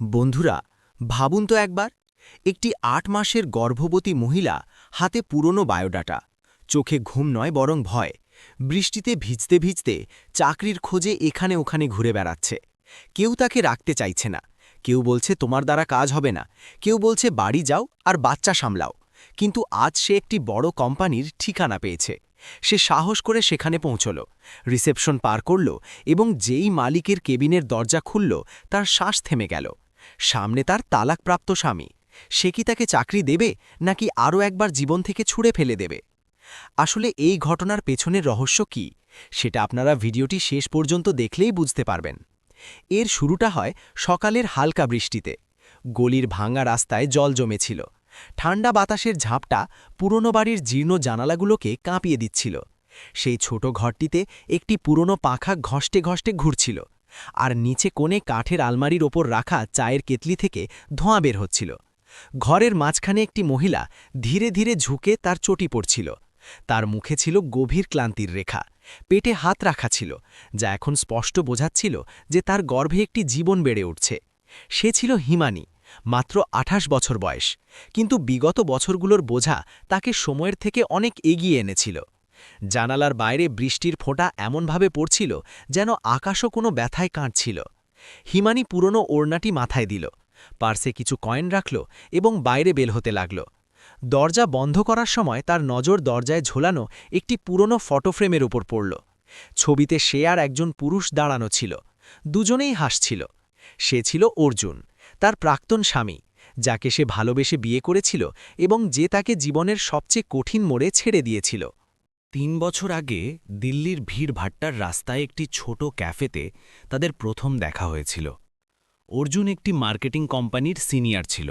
বন্ধুরা, ভাবুন তো একবার, একটি আট মাসের গর্ভবতী মহিলা হাতে পুরনো বায়োডাটা। চোখে ঘুম নয় বরং ভয়। বৃষ্টিতে ভিজতে ভিজতে চাকরির খোঁজে এখানে ওখানে ঘুরে বেড়াচ্ছে। কেউ তাকে রাখতে চাইছে না। কেউ বলছে, তোমার দ্বারা কাজ হবে না। কেউ বলছে, বাড়ি যাও আর বাচ্চা সামলাও। কিন্তু আজ সে একটি বড় কোম্পানির ঠিকানা পেয়েছে। সে সাহস করে সেখানে পৌঁছল। রিসেপশন পার করল এবং যেই মালিকের কেবিনের দরজা খুলল, তার শ্বাস থেমে গেল। সামনে তার তালাকপ্রাপ্ত স্বামী। সে কি তাকে চাকরি দেবে, নাকি আরও একবার জীবন থেকে ছুঁড়ে ফেলে দেবে? আসলে এই ঘটনার পেছনের রহস্য কি? সেটা আপনারা ভিডিওটি শেষ পর্যন্ত দেখলেই বুঝতে পারবেন। এর শুরুটা হয় সকালের হালকা বৃষ্টিতে। গলির ভাঙা রাস্তায় জল জমেছিল। ঠান্ডা বাতাসের ঝাপটা পুরনো বাড়ির জীর্ণ জানালাগুলোকে কাঁপিয়ে দিচ্ছিল। সেই ছোট ঘরটিতে একটি পুরনো পাখা ঘষ্টে ঘষ্টে ঘুরছিল। আর নিচে কোণে কাঠের আলমারির ওপর রাখা চায়ের কেতলি থেকে ধোঁয়া বের হচ্ছিল। ঘরের মাঝখানে একটি মহিলা ধীরে ধীরে ঝুঁকে তার চটি পড়ছিল। তার মুখে ছিল গভীর ক্লান্তির রেখা। পেটে হাত রাখা ছিল, যা এখন স্পষ্ট বোঝাচ্ছিল যে তার গর্ভে একটি জীবন বেড়ে উঠছে। সে ছিল হিমানি, মাত্র আঠাশ বছর বয়স, কিন্তু বিগত বছরগুলোর বোঝা তাকে সময়ের থেকে অনেক এগিয়ে এনেছিল। জানালার বাইরে বৃষ্টির ফোঁটা এমনভাবে পড়ছিল যেন আকাশও কোনো ব্যথায় কাঁদছিল। হিমানি পুরনো ওড়নাটি মাথায় দিল, পার্সে কিছু কয়েন রাখল এবং বাইরে বেল হতে লাগল। দরজা বন্ধ করার সময় তার নজর দরজায় ঝোলানো একটি পুরনো ফটোফ্রেমের উপর পড়ল। ছবিতে সে আর একজন পুরুষ দাঁড়ানো ছিল, দুজনেই হাসছিল। সে ছিল অর্জুন, তার প্রাক্তন স্বামী, যাকে সে ভালোবেসে বিয়ে করেছিল এবং যে তাকে জীবনের সবচেয়ে কঠিন মোড়ে ছেড়ে দিয়েছিল। তিন বছর আগে দিল্লির ভিড়ভাট্টার রাস্তায় একটি ছোট ক্যাফেতে তাদের প্রথম দেখা হয়েছিল। অর্জুন একটি মার্কেটিং কোম্পানির সিনিয়র ছিল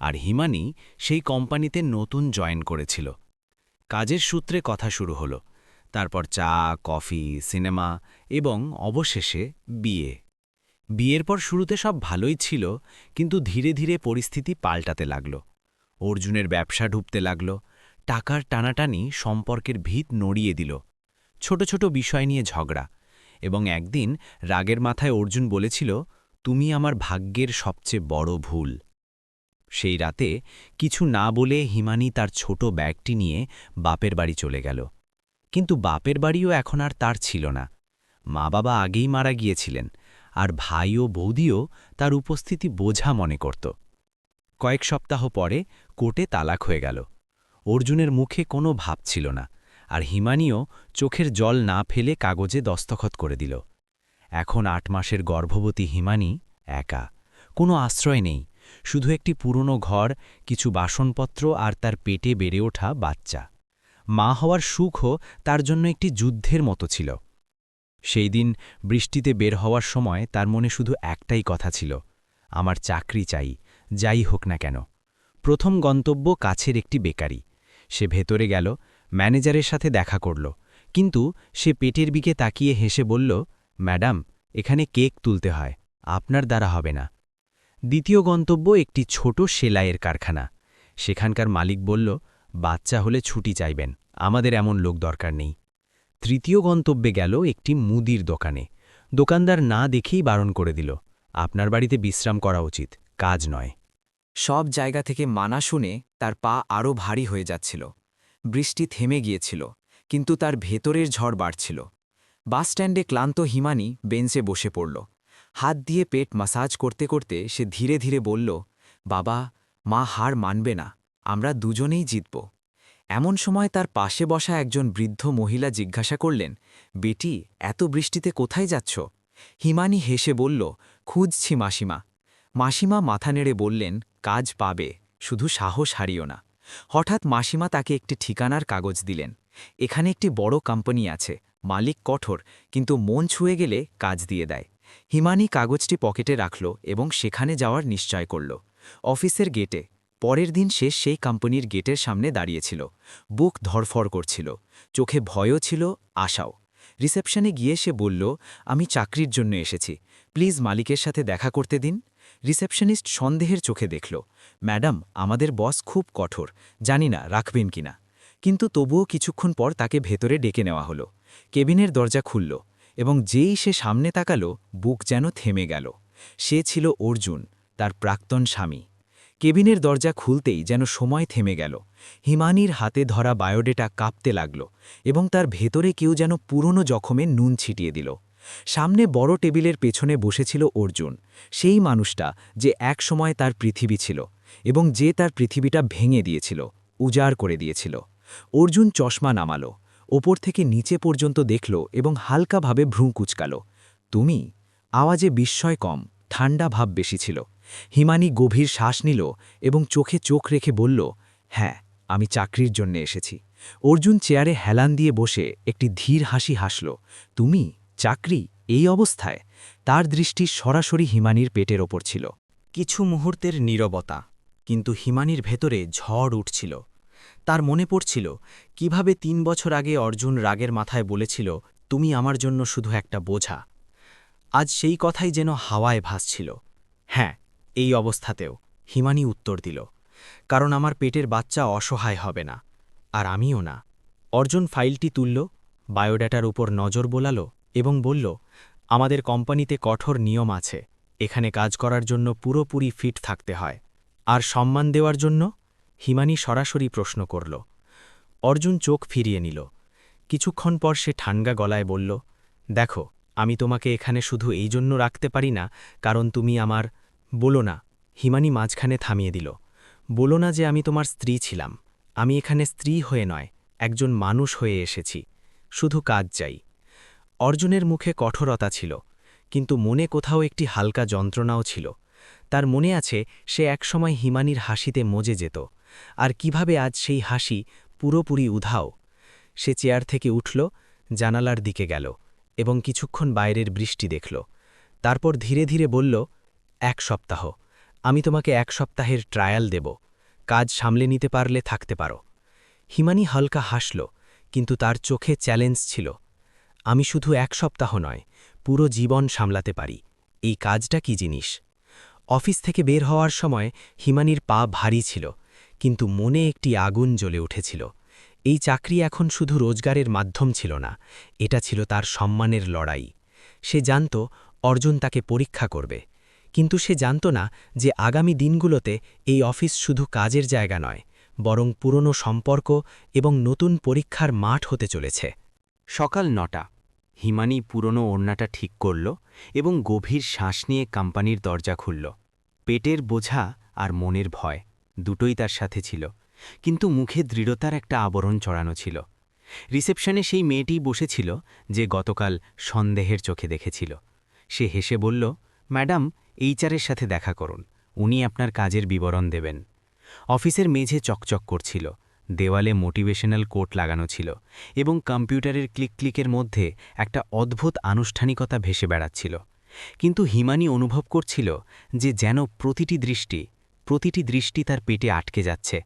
আর হিমানি সেই কোম্পানিতে নতুন জয়েন করেছিল। কাজের সূত্রে কথা শুরু হলো, তারপর চা, কফি, সিনেমা এবং অবশেষে বিয়ে। বিয়ের পর শুরুতে সব ভালোই ছিল, কিন্তু ধীরে ধীরে পরিস্থিতি পাল্টাতে লাগল। অর্জুনের ব্যবসা ঢুবতে লাগল টাকার টানাটানি সম্পর্কের ভিত নড়িয়ে দিল। ছোট ছোট বিষয় নিয়ে ঝগড়া এবং একদিন রাগের মাথায় অর্জুন বলেছিল, তুমি আমার ভাগ্যের সবচেয়ে বড় ভুল। সেই রাতে কিছু না বলে হিমানি তার ছোট ব্যাগটি নিয়ে বাপের বাড়ি চলে গেল। কিন্তু বাপের বাড়িও এখন আর তার ছিল না। মা বাবা আগেই মারা গিয়েছিলেন আর ভাই ও বৌদিও তার উপস্থিতি বোঝা মনে করত। কয়েক সপ্তাহ পরে কোর্টে তালাক হয়ে গেল। অর্জুনের মুখে কোনো ভাব ছিল না, আর হিমানিও চোখের জল না ফেলে কাগজে দস্তখত করে দিল। এখন আট মাসের গর্ভবতী হিমানি একা, কোনো আশ্রয় নেই, শুধু একটি পুরনো ঘর, কিছু বাসনপত্র আর তার পেটে বেড়ে ওঠা বাচ্চা। মা হওয়ার সুখও তার জন্য একটি যুদ্ধের মতো ছিল। সেই দিন বৃষ্টিতে বের হওয়ার সময় তার মনে শুধু একটাই কথা ছিল, আমার চাকরি চাই, যাই হোক না কেন। প্রথম গন্তব্য কাছের একটি বেকারি সে ভেতরে গেল, ম্যানেজারের সাথে দেখা করল। কিন্তু সে পেটের দিকে তাকিয়ে হেসে বলল, ম্যাডাম, এখানে কেক তুলতে হয়, আপনার দ্বারা হবে না। দ্বিতীয় গন্তব্য একটি ছোট সেলাইয়ের কারখানা। সেখানকার মালিক বলল, বাচ্চা হলে ছুটি চাইবেন, আমাদের এমন লোক দরকার নেই। তৃতীয় গন্তব্যে গেল একটি মুদির দোকানে। দোকানদার না দেখেই বারণ করে দিল, আপনার বাড়িতে বিশ্রাম করা উচিত, কাজ নয়। সব জায়গা থেকে মানা শুনে তার পা আরও ভারী হয়ে যাচ্ছিল। বৃষ্টি থেমে গিয়েছিল, কিন্তু তার ভেতরের ঝড় বাড়ছিল। বাসস্ট্যান্ডে ক্লান্ত হিমানি বেঞ্চে বসে পড়ল। হাত দিয়ে পেট মাসাজ করতে করতে সে ধীরে ধীরে বলল, বাবা, মা হার মানবে না, আমরা দুজনেই জিতব। এমন সময় তার পাশে বসা একজন বৃদ্ধ মহিলা জিজ্ঞাসা করলেন, বেটি, এত বৃষ্টিতে কোথায় যাচ্ছ? হিমানি হেসে বলল, খুঁজছি মাসিমা। মাসিমা মাথা নেড়ে বললেন কাজ পাবে, শুধু সাহস হারিও না। হঠাৎ মাসিমা তাকে একটি ঠিকানার কাগজ দিলেন। এখানে একটি বড় কোম্পানি আছে, মালিক কঠোর, কিন্তু মন ছুঁয়ে গেলে কাজ দিয়ে দেয়। হিমানি কাগজটি পকেটে রাখল এবং সেখানে যাওয়ার নিশ্চয় করল। অফিসের গেটে, পরের দিন সে সেই কোম্পানির গেটের সামনে দাঁড়িয়েছিল। বুক ধরফর করছিল, চোখে ভয়ও ছিল, আশাও। রিসেপশনে গিয়ে সে বলল, আমি চাকরির জন্য এসেছি, প্লিজ মালিকের সাথে দেখা করতে দিন। রিসেপশনিস্ট সন্দেহের চোখে দেখল, ম্যাডাম, আমাদের বস খুব কঠোর, জানি না রাখবেন কিনা। কিন্তু তবুও কিছুক্ষণ পর তাকে ভেতরে ডেকে নেওয়া হলো। কেবিনের দরজা খুলল এবং যেই সে সামনে তাকালো, বুক যেন থেমে গেল। সে ছিল অর্জুন, তার প্রাক্তন স্বামী। কেবিনের দরজা খুলতেই যেন সময় থেমে গেল। হিমানির হাতে ধরা বায়োডেটা কাঁপতে লাগল এবং তার ভেতরে কেউ যেন পুরনো জখমে নুন ছিটিয়ে দিল। সামনে বড় টেবিলের পেছনে বসেছিল অর্জুন, সেই মানুষটা যে এক সময় তার পৃথিবী ছিল এবং যে তার পৃথিবীটা ভেঙে দিয়েছিল, উজাড় করে দিয়েছিল। অর্জুন চশমা নামালো, ওপর থেকে নিচে পর্যন্ত দেখল এবং হালকাভাবে ভ্রু কুচকাল। তুমি? আওয়াজে বিস্ময় কম ঠান্ডা ভাব বেশি ছিল। হিমানি গভীর শ্বাস নিল এবং চোখে চোখ রেখে বলল হ্যাঁ আমি চাকরির জন্য এসেছি। অর্জুন চেয়ারে হেলান দিয়ে বসে একটি ধীর হাসি হাসল, তুমি? চাকরি এই অবস্থায় তার দৃষ্টি সরাসরি হিমানির পেটের ওপর ছিল। কিছু মুহূর্তের নীরবতা, কিন্তু হিমানির ভেতরে ঝড় উঠছিল। তার মনে পড়ছিল, কীভাবে তিন বছর আগে অর্জুন রাগের মাথায় বলেছিল, তুমি আমার জন্য শুধু একটা বোঝা। আজ সেই কথাই যেন হাওয়ায় ভাসছিল। হ্যাঁ এই অবস্থাতেও হিমানি উত্তর দিল, কারণ আমার পেটের বাচ্চা অসহায় হবে না, আর আমিও না। অর্জুন ফাইলটি তুলল, বায়োডাটার উপর নজর বোলালো এবং বলল, আমাদের কোম্পানিতে কঠোর নিয়ম আছে। এখানে কাজ করার জন্য পুরোপুরি ফিট থাকতে হয়। আর সম্মান দেওয়ার জন্য? হিমানি সরাসরি প্রশ্ন করল। অর্জুন চোখ ফিরিয়ে নিল। কিছুক্ষণ পর সে ঠান্ডা গলায় বলল, দেখো, আমি তোমাকে এখানে শুধু এই জন্য রাখতে পারি না, কারণ তুমি আমার বলো না, হিমানি মাঝখানে থামিয়ে দিল। বলো না যে আমি তোমার স্ত্রী ছিলাম। আমি এখানে স্ত্রী হয়ে নয়, একজন মানুষ হয়ে এসেছি। শুধু কাজ চাই। অর্জুনের মুখে কঠোরতা ছিল, কিন্তু মনে কোথাও একটি হালকা যন্ত্রণাও ছিল। তার মনে আছে, সে একসময় হিমানির হাসিতে মজে যেত, আর কীভাবে আজ সেই হাসি পুরোপুরি উধাও। সে চেয়ার থেকে উঠল, জানালার দিকে গেল এবং কিছুক্ষণ বাইরের বৃষ্টি দেখল। তারপর ধীরে ধীরে বলল, এক সপ্তাহ, আমি তোমাকে এক সপ্তাহের ট্রায়াল দেব, কাজ সামলে নিতে পারলে থাকতে পারো। হিমানি হালকা হাসল, কিন্তু তার চোখে চ্যালেঞ্জ ছিল। আমি শুধু এক সপ্তাহ নয়, পুরো জীবন সামলাতে পারি। এই কাজটা কি জিনিস? অফিস থেকে বের হওয়ার সময় হিমানির পা ভারী ছিল, কিন্তু মনে একটি আগুন জ্বলে উঠেছিল। এই চাকরি এখন শুধু রোজগারের মাধ্যম ছিল না, এটা ছিল তার সম্মানের লড়াই। সে জানত অর্জুন তাকে পরীক্ষা করবে, কিন্তু সে জানত না যে আগামী দিনগুলোতে এই অফিস শুধু কাজের জায়গা নয়, বরং পুরনো সম্পর্ক এবং নতুন পরীক্ষার মাঠ হতে চলেছে। সকাল নটা। হিমানি পুরনো ওড়নাটা ঠিক করল এবং গভীর শ্বাস নিয়ে কোম্পানির দরজা খুলল। পেটের বোঝা আর মনের ভয় দুটোই তার সাথে ছিল, কিন্তু মুখে দৃঢ়তার একটা আবরণ চড়ানো ছিল। রিসেপশনে সেই মেয়েটি বসেছিল যে গতকাল সন্দেহের চোখে দেখেছিল। সে হেসে বলল, ম্যাডাম এইচারের সাথে দেখা করুন, উনি আপনার কাজের বিবরণ দেবেন। অফিসের মেঝে চকচক করছিল দেওয়ালে মোটিভেশনাল কোট লাগানো ছিল এবং কম্পিউটারের ক্লিক ক্লিকের মধ্যে একটা অদ্ভুত আনুষ্ঠানিকতা ভেসে বেড়াচ্ছিল। কিন্তু হিমানি অনুভব করছিল যে যেন প্রতিটি দৃষ্টি প্রতিটি দৃষ্টি তার পেটে আটকে যাচ্ছে।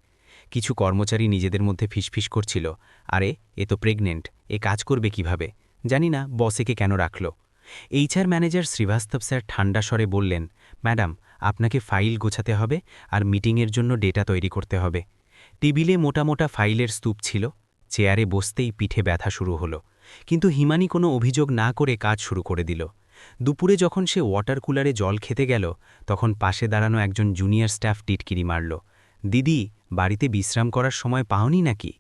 কিছু কর্মচারী নিজেদের মধ্যে ফিসফিস করছিল, আরে, এ তো প্রেগনেন্ট, এ কাজ করবে কীভাবে? জানি না বসেকে কেন রাখল? এইচআর ম্যানেজার শ্রীবাস্তব স্যার ঠান্ডা স্বরে বললেন, ম্যাডাম, আপনাকে ফাইল গোছাতে হবে আর মিটিংয়ের জন্য ডেটা তৈরি করতে হবে। টেবিলে মোটা মোটা ফাইলের স্তূপ ছিল, চেয়ারে বসতেই পিঠে ব্যথা শুরু হলো, কিন্তু হিমানি কোনো অভিযোগ না করে কাজ শুরু করে দিল। দুপুরে যখন সে ওয়াটার কুলারে জল খেতে গেল, তখন পাশে দাঁড়ানো একজন জুনিয়র স্টাফ টিটকিরি মারল, দিদি, বাড়িতে বিশ্রাম করার সময় পাওনি নাকি?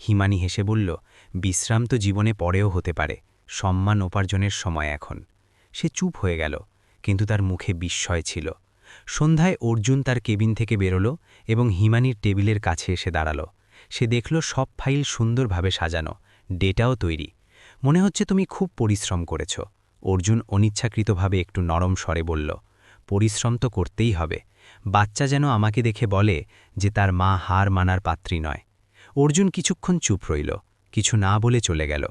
হিমানি হেসে বলল, বিশ্রাম তো জীবনে পরেও হতে পারে, সম্মান উপার্জনের সময় এখন। সে চুপ হয়ে গেল, কিন্তু তার মুখে বিস্ময় ছিল। সন্ধ্যায় অর্জুন তার কেবিন থেকে বেরোল এবং হিমানির টেবিলের কাছে এসে দাঁড়াল। সে দেখল সব ফাইল সুন্দরভাবে সাজানো, ডেটাও তৈরি। মনে হচ্ছে তুমি খুব পরিশ্রম করেছ। অর্জুন অনিচ্ছাকৃতভাবে একটু নরম স্বরে বলল, পরিশ্রম তো করতেই হবে। বাচ্চা যেন আমাকে দেখে বলে যে তার মা হার মানার পাত্রী নয়। অর্জুন কিছুক্ষণ চুপ রইল, কিছু না বলে চলে গেল।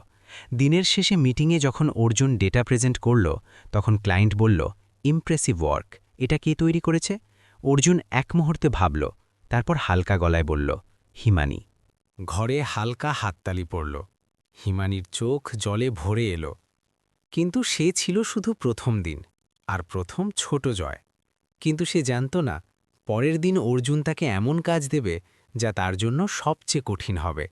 দিনের শেষে মিটিংয়ে যখন অর্জুন ডেটা প্রেজেন্ট করল, তখন ক্লায়েন্ট বলল, ইমপ্রেসিভ ওয়ার্ক। এটা কে তৈরি করেছে? অর্জুন এক মুহূর্তে ভাবল, তারপর হালকা গলায় বলল, হিমানি। ঘরে হালকা হাততালি পড়ল। হিমানির চোখ জলে ভরে এলো। কিন্তু সে ছিল শুধু প্রথম দিন, আর প্রথম ছোট জয়। কিন্তু সে জানত না, পরের দিন অর্জুন তাকে এমন কাজ দেবে, যা তার জন্য সবচেয়ে কঠিন হবে।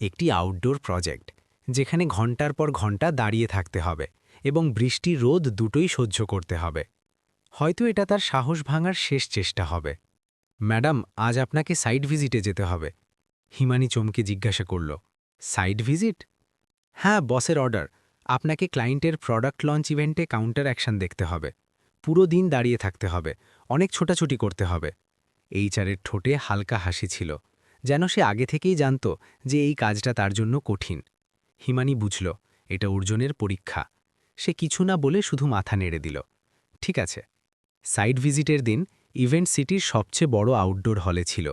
একটি আউটডোর প্রজেক্ট যেখানে ঘণ্টার পর ঘণ্টা দাঁড়িয়ে থাকতে হবে এবং বৃষ্টি রোদ দুটোই সহ্য করতে হবে। হয়তো এটা তার সাহস ভাঙার শেষ চেষ্টা হবে। ম্যাডাম, আজ আপনাকে সাইট ভিজিটে যেতে হবে। হিমানি চমকে জিজ্ঞাসা করল, সাইট ভিজিট? হ্যাঁ বসের অর্ডার। আপনাকে ক্লায়েন্টের প্রোডাক্ট লঞ্চ ইভেন্টে কাউন্টার অ্যাকশন দেখতে হবে। পুরো দিন দাঁড়িয়ে থাকতে হবে। অনেক ছোটাছুটি করতে হবে। এইচআরের ঠোঁটে হালকা হাসি ছিল, যেন সে আগে থেকেই জানত যে এই কাজটা তার জন্য কঠিন। হিমানি বুঝল, এটা অর্জুনের পরীক্ষা। সে কিছু না বলে শুধু মাথা নেড়ে দিল, ঠিক আছে। সাইট ভিজিটের দিন ইভেন্ট সিটির সবচেয়ে বড় আউটডোর হলে ছিল।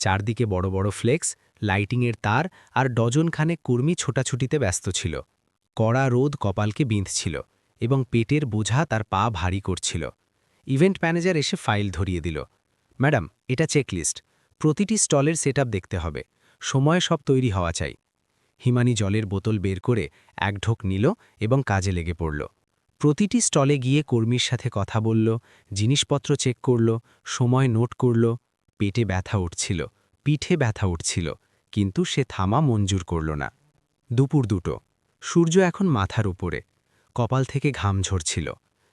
চারদিকে বড় বড় ফ্লেক্স, লাইটিংয়ের তার আর ডজনখানেক কর্মী ছোটাছুটিতে ব্যস্ত ছিল। কড়া রোদ কপালকে বিঁধছিল এবং পেটের বোঝা তার পা ভারী করছিল। ইভেন্ট ম্যানেজার এসে ফাইল ধরিয়ে দিল, ম্যাডাম, এটা চেকলিস্ট। প্রতিটি স্টলের সেট দেখতে হবে। সময় সব তৈরি হওয়া চাই। হিমানি জলের বোতল বের করে এক ঢোক নিল এবং কাজে লেগে পড়ল। প্রতিটি স্টলে গিয়ে কর্মীর সাথে কথা বলল, জিনিসপত্র চেক করল, সময় নোট করল, পেটে ব্যথা উঠছিল, পিঠে ব্যথা উঠছিল, কিন্তু সে থামা মঞ্জুর করল না। দুপুর দুটো, সূর্য এখন মাথার উপরে, কপাল থেকে ঘাম ঝরছিল।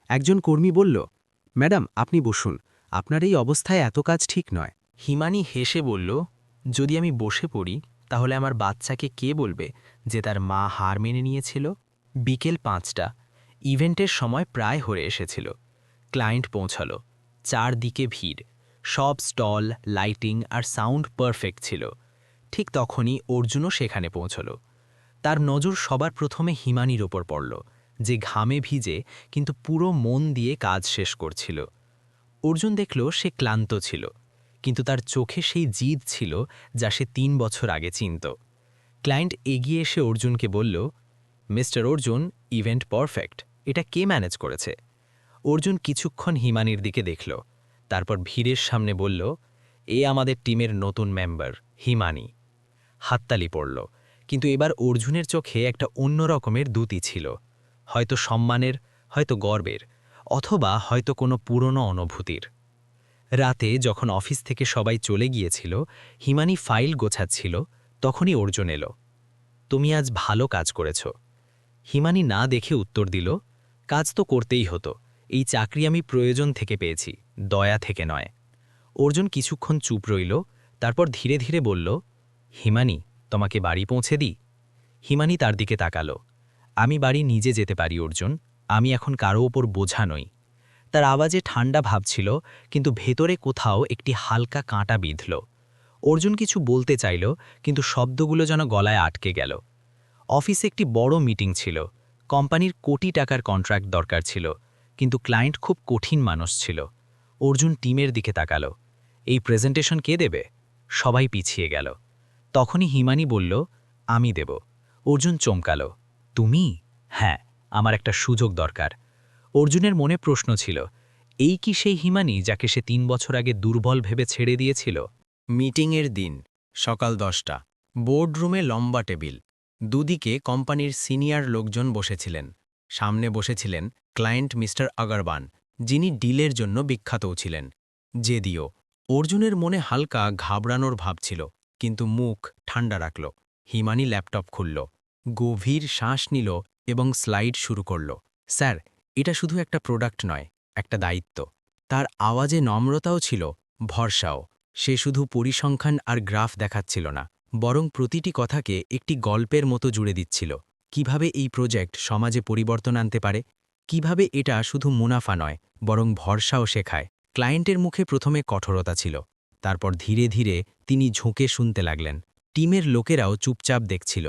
একজন কর্মী বলল, ম্যাডাম, আপনি বসুন, আপনার এই অবস্থায় এত কাজ ঠিক নয়। হিমানি হেসে বলল, যদি আমি বসে পড়ি, তাহলে আমার বাচ্চাকে কে বলবে যে তার মা হার মেনে নিয়েছিল? বিকেল পাঁচটা ইভেন্টের সময় প্রায় হয়ে এসেছিল। ক্লায়েন্ট পৌঁছালো। চারদিকে ভিড়। সব স্টল, লাইটিং আর সাউন্ড পারফেক্ট ছিল। ঠিক তখনই অর্জুনও সেখানে পৌঁছল। তার নজর সবার প্রথমে হিমানির ওপর পড়ল, যে ঘামে ভিজে কিন্তু পুরো মন দিয়ে কাজ শেষ করছিল। অর্জুন দেখল সে ক্লান্ত ছিল, কিন্তু তার চোখে সেই জিদ ছিল যা সে তিন বছর আগে চিনত। ক্লায়েন্ট এগিয়ে এসে অর্জুনকে বলল, মিস্টার অর্জুন, ইভেন্ট পারফেক্ট। এটা কে ম্যানেজ করেছে? অর্জুন কিছুক্ষণ হিমানির দিকে দেখল, তারপর ভিড়ের সামনে বলল, এ আমাদের টিমের নতুন মেম্বার, হিমানি। হাততালি পড়ল, কিন্তু এবার অর্জুনের চোখে একটা অন্য রকমের দ্যুতি ছিল, হয়তো সম্মানের, হয়তো গর্বের, অথবা হয়তো কোনো পুরনো অনুভূতির। রাতে যখন অফিস থেকে সবাই চলে গিয়েছিল, হিমানি ফাইল গোছাচ্ছিল, তখনই অর্জুন এলো, তুমি আজ ভালো কাজ করেছ। হিমানি না দেখে উত্তর দিল কাজ তো করতেই হতো। এই চাকরি আমি প্রয়োজন থেকে পেয়েছি, দয়া থেকে নয়। অর্জুন কিছুক্ষণ চুপ রইল, তারপর ধীরে ধীরে বলল, হিমানি, তোমাকে বাড়ি পৌঁছে দিই? হিমানি তার দিকে তাকালো, আমি বাড়ি নিজে যেতে পারি, অর্জুন। আমি এখন কারও ওপর বোঝা নই। তার আওয়াজে ঠান্ডা ভাব ছিল, কিন্তু ভেতরে কোথাও একটি হালকা কাঁটা বিঁধল। অর্জুন কিছু বলতে চাইল, কিন্তু শব্দগুলো যেন গলায় আটকে গেল। অফিসে একটি বড় মিটিং ছিল কোম্পানির কোটি টাকার কন্ট্রাক্ট দরকার ছিল, কিন্তু ক্লায়েন্ট খুব কঠিন মানুষ ছিল। অর্জুন টিমের দিকে তাকালো। এই প্রেজেন্টেশন কে দেবে? সবাই পিছিয়ে গেল। তখনই হিমানি বলল, আমি দেব। অর্জুন চমকালো, তুমি? হ্যাঁ আমার একটা সুযোগ দরকার। অর্জুনের মনে প্রশ্ন ছিল, এই কি সেই হিমানি যাকে সে তিন বছর আগে দুর্বল ভেবে ছেড়ে দিয়েছিল? মিটিংয়ের দিন, সকাল দশটা। বোর্ডরুমে লম্বা টেবিল। দুদিকে কোম্পানির সিনিয়র লোকজন বসেছিলেন। সামনে বসেছিলেন ক্লায়েন্ট মিস্টার আগারবান যিনি ডিলের জন্য বিখ্যাতও ছিলেন। জেদিও অর্জুনের মনে হালকা ঘাবড়ানোর ভাব ছিল, কিন্তু মুখ ঠান্ডা রাখল, হিমানি ল্যাপটপ খুলল, গভীর শ্বাস নিল এবং স্লাইড শুরু করল। স্যার, এটা শুধু একটা প্রোডাক্ট নয়, একটা দায়িত্ব। তার আওয়াজে নম্রতাও ছিল, ভরসাও। সে শুধু পরিসংখ্যান আর গ্রাফ দেখাচ্ছিল না। বরং প্রতিটি কথাকে একটি গল্পের মতো জুড়ে দিচ্ছিল। কীভাবে এই প্রজেক্ট সমাজে পরিবর্তন আনতে পারে? কীভাবে এটা শুধু মুনাফা নয়, বরং ভরসাও শেখায়। ক্লায়েন্টের মুখে প্রথমে কঠোরতা ছিল। তারপর ধীরে ধীরে তিনি ঝুঁকে শুনতে লাগলেন। টিমের লোকেরাও চুপচাপ দেখছিল।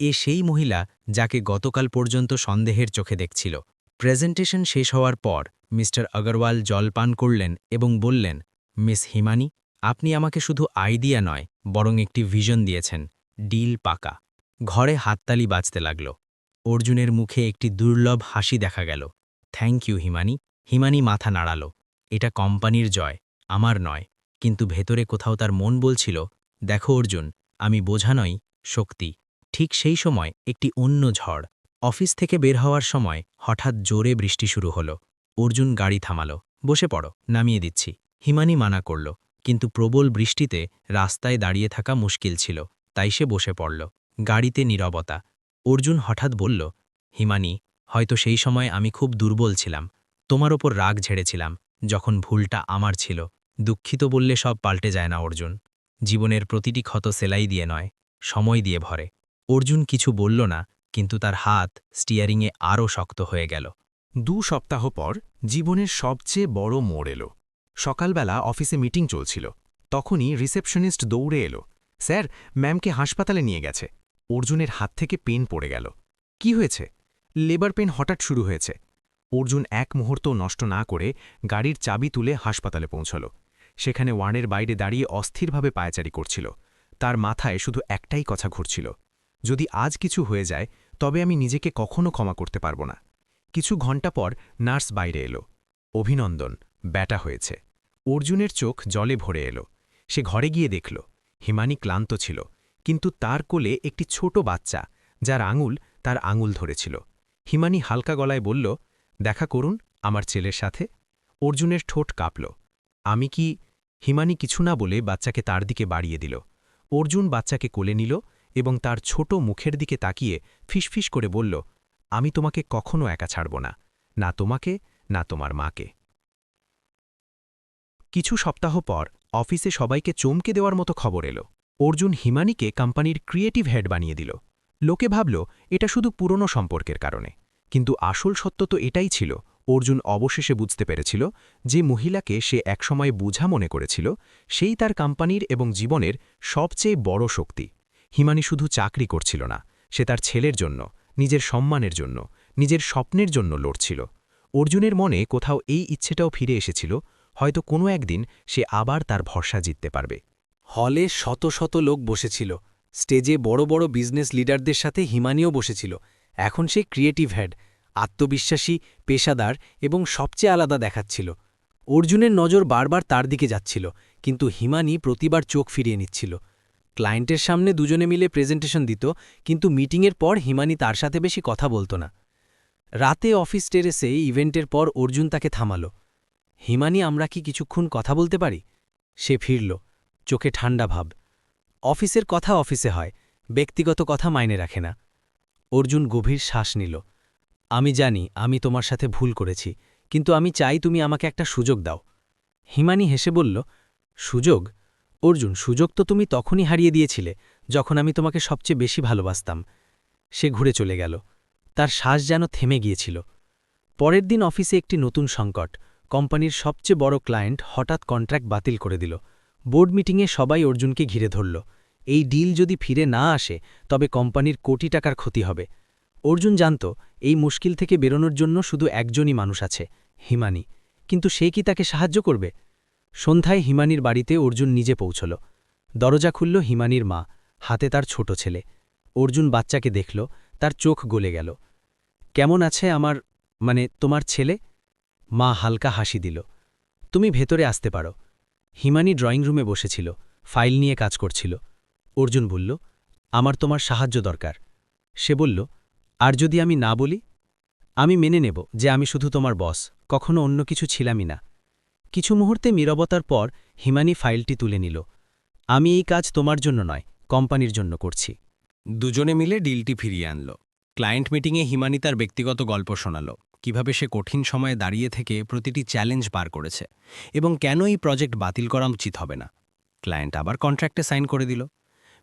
এ সেই মহিলা যাকে গতকাল পর্যন্ত সন্দেহের চোখে দেখছিল। প্রেজেন্টেশন শেষ হওয়ার পর মিস্টার আগরওয়াল জল পান করলেন এবং বললেন, মিস হিমানি আপনি আমাকে শুধু আইডিয়া নয়, বরং একটি ভিশন দিয়েছেন, ডিল পাকা। ঘরে হাততালি বাজতে লাগল। অর্জুনের মুখে একটি দুর্লভ হাসি দেখা গেল। Thank you, Himani. হিমানি মাথা নাড়াল। এটা কোম্পানির জয়, আমার নয়। কিন্তু ভেতরে কোথাও তার মন বলছিল, দেখো অর্জুন, আমি বোঝা নই, শক্তি। ঠিক সেই সময় একটি অন্য ঝড়। অফিস থেকে বের হওয়ার সময় হঠাৎ জোরে বৃষ্টি শুরু হলো। অর্জুন গাড়ি থামালো। বসে পড়ো, নামিয়ে দিচ্ছি। হিমানি মানা করল। কিন্তু প্রবল বৃষ্টিতে রাস্তায় দাঁড়িয়ে থাকা মুশকিল ছিল, তাই সে বসে পড়ল, গাড়িতে নীরবতা। অর্জুন হঠাৎ বলল, হিমানি, হয়তো সেই সময় আমি খুব দুর্বল ছিলাম, তোমার ওপর রাগ ঝেড়েছিলাম, যখন ভুলটা আমার ছিল। দুঃখিত বললে সব পাল্টে যায় না, অর্জুন। জীবনের প্রতিটি ক্ষত সেলাই দিয়ে নয়, সময় দিয়ে ভরে অর্জুন কিছু বলল না, কিন্তু তার হাত স্টিয়ারিংয়ে আরও শক্ত হয়ে গেল। দু সপ্তাহ পর জীবনের সবচেয়ে বড় মোড় এলো। সকালবেলা অফিসে মিটিং চলছিল। তখনই রিসেপশনিস্ট দৌড়ে এলো। স্যার, ম্যামকে হাসপাতালে নিয়ে গেছে। অর্জুনের হাত থেকে পেন পড়ে গেল। কি হয়েছে? লেবার পেন হঠাৎ শুরু হয়েছে। অর্জুন এক মুহূর্ত নষ্ট না করে গাড়ির চাবি তুলে হাসপাতালে পৌঁছল। সেখানে ওয়ানের বাইরে দাঁড়িয়ে অস্থিরভাবে পায়চারি করছিল। তার মাথায় শুধু একটাই কথা ঘুরছিল। যদি আজ কিছু হয়ে যায়, তবে আমি নিজেকে কখনো ক্ষমা করতে পারব না। কিছু ঘণ্টা পর নার্স বাইরে এলো। অভিনন্দন, ব্যাটা হয়েছে। অর্জুনের চোখ জলে ভরে এলো। সে ঘরে গিয়ে দেখল, হিমানি ক্লান্ত ছিল, কিন্তু তার কোলে একটি ছোট বাচ্চা, যার আঙুল তার আঙুল ধরেছিল। হিমানি হালকা গলায় বলল, দেখা করুন আমার ছেলের সাথে। অর্জুনের ঠোঁট কাঁপল। আমি কি হিমানি কিছু না বলে বাচ্চাকে তার দিকে বাড়িয়ে দিল। অর্জুন বাচ্চাকে কোলে নিল এবং তার ছোট মুখের দিকে তাকিয়ে ফিসফিস করে বলল, আমি তোমাকে কখনো একা ছাড়ব না না তোমাকে, না তোমার মাকে। কিছু সপ্তাহ পর অফিসে সবাইকে চমকে দেওয়ার মতো খবর এলো। অর্জুন হিমানিকে কোম্পানির ক্রিয়েটিভ হেড বানিয়ে দিল। লোকে ভাবল, এটা শুধু পুরনো সম্পর্কের কারণে। কিন্তু আসল সত্য তো এটাই ছিল, অর্জুন অবশেষে বুঝতে পেরেছিল যে মহিলাকে সে একসময় বুঝা মনে করেছিল, সেই তার কোম্পানির এবং জীবনের সবচেয়ে বড় শক্তি। হিমানি শুধু চাকরি করছিল না, সে তার ছেলের জন্য, নিজের সম্মানের জন্য, নিজের স্বপ্নের জন্য লড়ছিল। অর্জুনের মনে কোথাও এই ইচ্ছেটাও ফিরে এসেছিল হয়তো কোনো একদিন সে আবার তার ভরসা জিততে পারবে। হলে শত শত লোক বসেছিল। স্টেজে বড় বড় বিজনেস লিডারদের সাথে হিমানিও বসেছিল। এখন সে ক্রিয়েটিভ হেড, আত্মবিশ্বাসী, পেশাদার এবং সবচেয়ে আলাদা দেখাচ্ছিল। অর্জুনের নজর বারবার তার দিকে যাচ্ছিল, কিন্তু হিমানি প্রতিবার চোখ ফিরিয়ে নিচ্ছিল। ক্লায়েন্টের সামনে দুজনে মিলে প্রেজেন্টেশন দিত, কিন্তু মিটিংয়ের পর হিমানি তার সাথে বেশি কথা বলতো না। রাতে অফিস টেরেসে ইভেন্টের পর অর্জুন তাকে থামাল। হিমানি, আমরা কি কিছুক্ষণ কথা বলতে পারি? সে ফিরল, চোখে ঠান্ডা ভাব। অফিসের কথা অফিসে হয়, ব্যক্তিগত কথা মাইনে রাখে না। অর্জুন গভীর শ্বাস নিল, আমি জানি, আমি তোমার সাথে ভুল করেছি, কিন্তু আমি চাই তুমি আমাকে একটা সুযোগ দাও। হিমানি হেসে বলল, সুযোগ? অর্জুন, সুযোগ তো তুমি তখনই হারিয়ে দিয়েছিলে, যখন আমি তোমাকে সবচেয়ে বেশি ভালোবাসতাম। সে ঘুরে চলে গেল, তার শ্বাস যেন থেমে গিয়েছিল। পরের দিন অফিসে একটি নতুন সংকট কোম্পানির সবচেয়ে বড় ক্লায়েন্ট হঠাৎ কন্ট্রাক্ট বাতিল করে দিল। বোর্ড মিটিংয়ে সবাই অর্জুনকে ঘিরে ধরল। এই ডিল যদি ফিরে না আসে, তবে কোম্পানির কোটি টাকার ক্ষতি হবে। অর্জুন জানত, এই মুশকিল থেকে বেরোনোর জন্য শুধু একজনই মানুষ আছে, হিমানি। কিন্তু সে কি তাকে সাহায্য করবে? সন্ধ্যায় হিমানির বাড়িতে অর্জুন নিজে পৌঁছল। দরজা খুলল হিমানির মা, হাতে তার ছোট ছেলে। অর্জুন বাচ্চাকে দেখল, তার চোখ গলে গেল। কেমন আছে আমার মানে তোমার ছেলে? মা হালকা হাসি দিল। তুমি ভেতরে আসতে পারো। হিমানি ড্রয়িং রুমে বসেছিল, ফাইল নিয়ে কাজ করছিল। অর্জুন বলল, আমার তোমার সাহায্য দরকার। সে বলল, আর যদি আমি না বলি? আমি মেনে নেব যে আমি শুধু তোমার বস, কখনো অন্য কিছু ছিলামই না। কিছু মুহূর্তে নীরবতার পর হিমানি ফাইলটি তুলে নিল। আমি এই কাজ তোমার জন্য নয়, কোম্পানির জন্য করছি। দুজনে মিলে ডিলটি ফিরিয়ে আনল। ক্লায়েন্ট মিটিংয়ে হিমানি তার ব্যক্তিগত গল্প শোনাল। কীভাবে সে কঠিন সময়ে দাঁড়িয়ে থেকে প্রতিটি চ্যালেঞ্জ পার করেছে এবং কেন এই প্রজেক্ট বাতিল করা উচিত হবে না। ক্লায়েন্ট আবার কন্ট্রাক্টে সাইন করে দিল।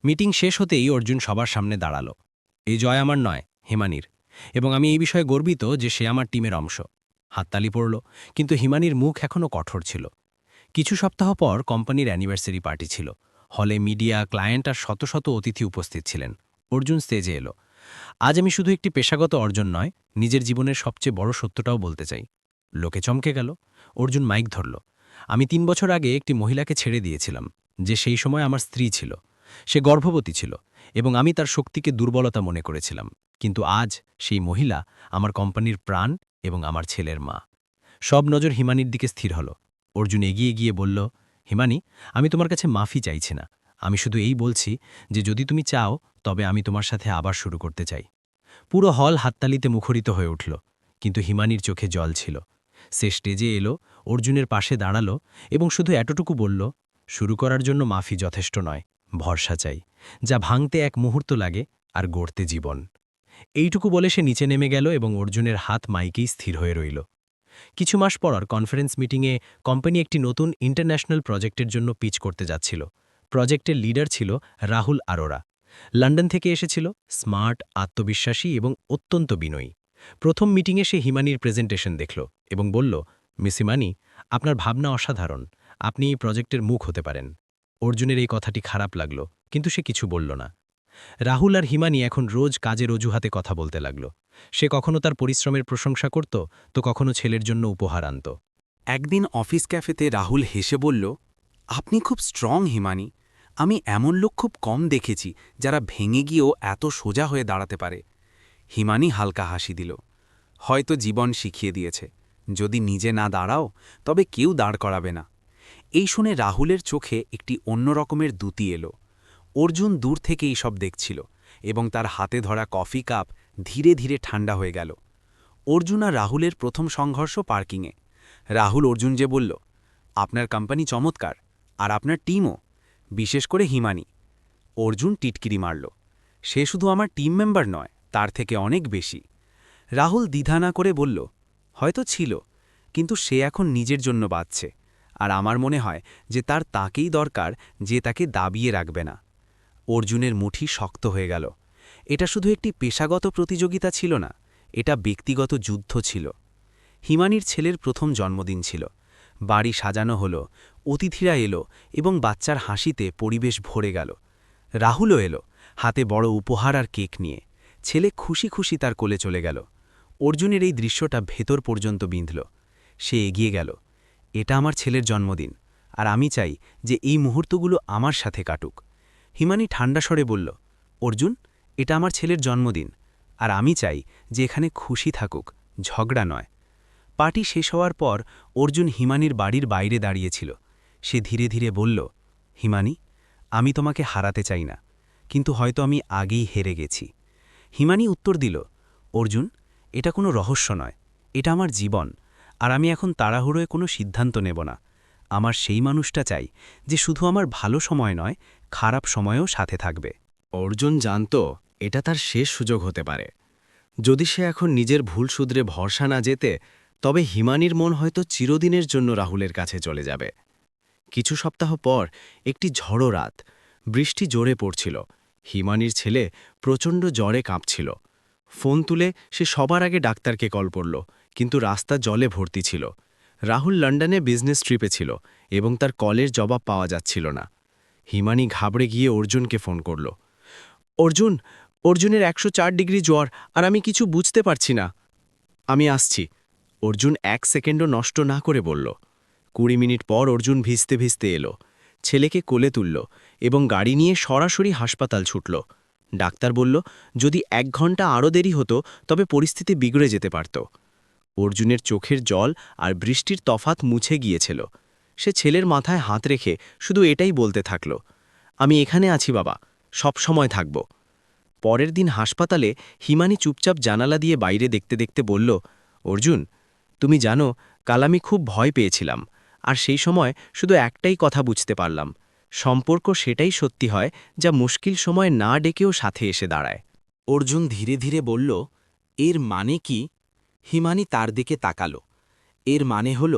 মিটিং শেষ হতেই অর্জুন সবার সামনে দাঁড়াল। এই জয় আমার নয়, হিমানির। এবং আমি এই বিষয়ে গর্বিত যে সে আমার টিমের অংশ। হাততালি পড়ল, কিন্তু হিমানির মুখ এখনও কঠোর ছিল। কিছু সপ্তাহ পর কোম্পানির অ্যানিভার্সারি পার্টি ছিল। হলে মিডিয়া, ক্লায়েন্ট আর শত শত অতিথি উপস্থিত ছিলেন। অর্জুন স্টেজে এলো। আজ আমি শুধু একটি পেশাগত অর্জন নয়, নিজের জীবনের সবচেয়ে বড় সত্যটাও বলতে চাই। লোকে চমকে গেল, অর্জুন মাইক ধরল। আমি তিন বছর আগে একটি মহিলাকে ছেড়ে দিয়েছিলাম, যে সেই সময় আমার স্ত্রী ছিল। সে গর্ভবতী ছিল এবং আমি তার শক্তিকে দুর্বলতা মনে করেছিলাম। কিন্তু আজ সেই মহিলা আমার কোম্পানির প্রাণ এবং আমার ছেলের মা। সব নজর হিমানির দিকে স্থির হল। অর্জুন এগিয়ে গিয়ে বলল, হিমানি, আমি তোমার কাছে মাফি চাইছি না। আমি শুধু এই বলছি যে যদি তুমি চাও, তবে আমি তোমার সাথে আবার শুরু করতে চাই। পুরো হল হাততালিতে মুখরিত হয়ে উঠল, কিন্তু হিমানির চোখে জল ছিল। সে স্টেজে এলো, অর্জুনের পাশে দাঁড়াল এবং শুধু এতটুকু বলল, শুরু করার জন্য মাফি যথেষ্ট নয়, ভরসা চাই, যা ভাঙতে এক মুহূর্ত লাগে আর গড়তে জীবন। এইটুকু বলে সে নিচে নেমে গেল এবং অর্জুনের হাত মাইকেই স্থির হয়ে রইল। কিছু মাস পর কনফারেন্স মিটিংয়ে কোম্পানি একটি নতুন ইন্টারন্যাশনাল প্রজেক্টের জন্য পিচ করতে যাচ্ছিল। প্রজেক্টের লিডার ছিল রাহুল আরোরা। লন্ডন থেকে এসেছিল, স্মার্ট, আত্মবিশ্বাসী এবং অত্যন্ত বিনয়ী। প্রথম মিটিংয়ে সে হিমানির প্রেজেন্টেশন দেখল এবং বলল, মিস হিমানি, আপনার ভাবনা অসাধারণ। আপনি এই প্রজেক্টের মুখ হতে পারেন। অর্জুনের এই কথাটি খারাপ লাগল, কিন্তু সে কিছু বলল না। রাহুল আর হিমানি এখন রোজ কাজের অজুহাতে কথা বলতে লাগল। সে কখনো তার পরিশ্রমের প্রশংসা করত, তো কখনো ছেলের জন্য উপহার আনত। একদিন অফিস ক্যাফেতে রাহুল হেসে বলল আপনি খুব স্ট্রং হিমানি। আমি এমন লোক খুব কম দেখেছি যারা ভেঙে গিয়েও এত সোজা হয়ে দাঁড়াতে পারে। হিমানি হালকা হাসি দিল। হয়তো জীবন শিখিয়ে দিয়েছে। যদি নিজে না দাঁড়াও, তবে কেউ দাঁড় করাবে না। এই শুনে রাহুলের চোখে একটি অন্য রকমের দুতি এলো। অর্জুন দূর থেকে এই সব দেখছিল এবং তার হাতে ধরা কফি কাপ ধীরে ধীরে ঠান্ডা হয়ে গেল। অর্জুন আর রাহুলের প্রথম সংঘর্ষ পার্কিংয়ে। রাহুল অর্জুন যে বলল, আপনার কোম্পানি চমৎকার। আর আপনার টিমও, বিশেষ করে হিমানি। অর্জুন টিটকিরি মারল। সে শুধু আমার টিম মেম্বার নয়, তার থেকে অনেক বেশি। রাহুল দ্বিধা না করে বলল, হয়তো ছিল, কিন্তু সে এখন নিজের জন্য বাঁচছে, আর আমার মনে হয় যে তার তাকেই দরকার যে তাকে দাবিয়ে রাখবে না। অর্জুনের মুঠি শক্ত হয়ে গেল। এটা শুধু একটি পেশাগত প্রতিযোগিতা ছিল না, এটা ব্যক্তিগত যুদ্ধ ছিল। হিমানির ছেলের প্রথম জন্মদিন ছিল বাড়ি সাজানো হলো, অতিথিরা এলো এবং বাচ্চার হাসিতে পরিবেশ ভরে গেল। রাহুলও এলো, হাতে বড় উপহার আর কেক নিয়ে। ছেলে খুশি খুশি তার কোলে চলে গেল। অর্জুনের এই দৃশ্যটা ভেতর পর্যন্ত বিঁধল। সে এগিয়ে গেল। এটা আমার ছেলের জন্মদিন, আর আমি চাই যে এই মুহূর্তগুলো আমার সাথে কাটুক। হিমানি ঠান্ডা স্বরে বলল, অর্জুন, এটা আমার ছেলের জন্মদিন, আর আমি চাই যে এখানে খুশি থাকুক, ঝগড়া নয়। পার্টি শেষ হওয়ার পর অর্জুন হিমানির বাড়ির বাইরে দাঁড়িয়েছিল। সে ধীরে ধীরে বলল, হিমানি, আমি তোমাকে হারাতে চাই না, কিন্তু হয়তো আমি আগেই হেরে গেছি। হিমানি উত্তর দিল, অর্জুন, এটা কোনো রহস্য নয়, এটা আমার জীবন, আর আমি এখন তাড়াহুড়োয় কোনো সিদ্ধান্ত নেব না। আমার সেই মানুষটা চাই যে শুধু আমার ভালো সময় নয়, খারাপ সময়েও সাথে থাকবে। অর্জুন জানত এটা তার শেষ সুযোগ হতে পারে। যদি সে এখন নিজের ভুল শুধরে ভরসা না যেতে তবে হিমানির মন হয়তো চিরদিনের জন্য রাহুলের কাছে চলে যাবে। কিছু সপ্তাহ পর একটি ঝড়ো রাত, বৃষ্টি জোরে পড়ছিল। হিমানির ছেলে প্রচণ্ড জ্বরে কাঁপছিল। ফোন তুলে সে সবার আগে ডাক্তারকে কল করল, কিন্তু রাস্তা জলে ভর্তি ছিল। রাহুল লন্ডনে বিজনেস ট্রিপে ছিল এবং তার কলের জবাব পাওয়া যাচ্ছিল না। হিমানি ঘাবড়ে গিয়ে অর্জুনকে ফোন করল, অর্জুন, অর্জুনের একশো চার ডিগ্রি জ্বর, আর আমি কিছু বুঝতে পারছি না। আমি আসছি। অর্জুন এক সেকেন্ডও নষ্ট না করে বলল। কুড়ি মিনিট পর অর্জুন ভিজতে ভিজতে এলো। ছেলেকে কোলে তুলল এবং গাড়ি নিয়ে সরাসরি হাসপাতাল ছুটল। ডাক্তার বলল, যদি এক ঘণ্টা আরও দেরি হতো, তবে পরিস্থিতি বিগড়ে যেতে পারত। অর্জুনের চোখের জল আর বৃষ্টির তফাত মুছে গিয়েছিল। সে ছেলের মাথায় হাত রেখে শুধু এটাই বলতে থাকল, আমি এখানে আছি বাবা, সব সময় থাকব। পরের দিন হাসপাতালে হিমানি চুপচাপ জানালা দিয়ে বাইরে দেখতে দেখতে বলল, অর্জুন তুমি জানো, কাল আমি খুব ভয় পেয়েছিলাম, আর সেই সময় শুধু একটাই কথা বুঝতে পারলাম, সম্পর্ক সেটাই সত্যি হয় যা মুশকিল সময় না ডেকেও সাথে এসে দাঁড়ায়। অর্জুন ধীরে ধীরে বলল, এর মানে কি? হিমানি তার দিকে তাকালো, এর মানে হল,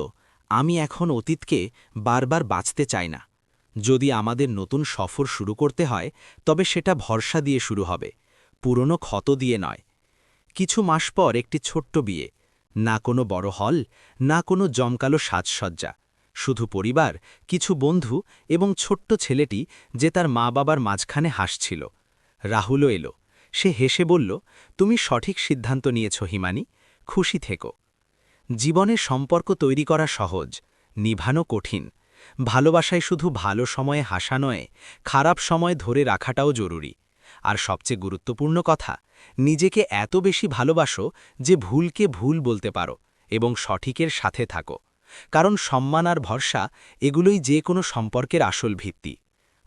আমি এখন অতীতকে বারবার বাঁচতে চাই না। যদি আমাদের নতুন সফর শুরু করতে হয়, তবে সেটা ভরসা দিয়ে শুরু হবে, পুরনো ক্ষত দিয়ে নয়। কিছু মাস পর একটি ছোট্ট বিয়ে না কোনো বড় হল, না কোনো জমকালো সাজসজ্জা। শুধু পরিবার, কিছু বন্ধু এবং ছোট্ট ছেলেটি যে তার মা বাবার মাঝখানে হাসছিল। রাহুলও এলো। সে হেসে বলল, তুমি সঠিক সিদ্ধান্ত নিয়েছ, হিমানি। খুশি থেকো। জীবনে সম্পর্ক তৈরি করা সহজ, নিভানো কঠিন। ভালোবাসায় শুধু ভালো সময়ে হাসা নয়, খারাপ সময় ধরে রাখাটাও জরুরি। আর সবচেয়ে গুরুত্বপূর্ণ কথা নিজেকে এত বেশি ভালোবাসো যে ভুলকে ভুল বলতে পারো এবং সঠিকের সাথে থাকো। কারণ সম্মান আর ভরসা এগুলোই যে কোনো সম্পর্কের আসল ভিত্তি।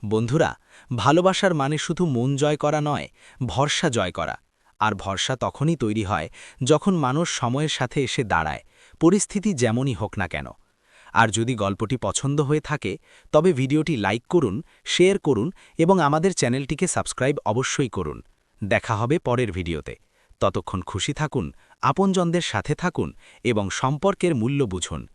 বন্ধুরা, ভালোবাসার মানে শুধু মন জয় করা নয়, ভরসা জয় করা। আর ভরসা তখনই তৈরি হয় যখন মানুষ সময়ের সাথে এসে দাঁড়ায়, পরিস্থিতি যেমনই হোক না কেন। আর যদি গল্পটি পছন্দ হয়ে থাকে, তবে ভিডিওটি লাইক করুন, শেয়ার করুন এবং আমাদের চ্যানেলটিকে সাবস্ক্রাইব অবশ্যই করুন। দেখা হবে পরের ভিডিওতে। ততক্ষণ খুশি থাকুন আপনজনদের সাথে থাকুন এবং সম্পর্কের মূল্য বুঝুন।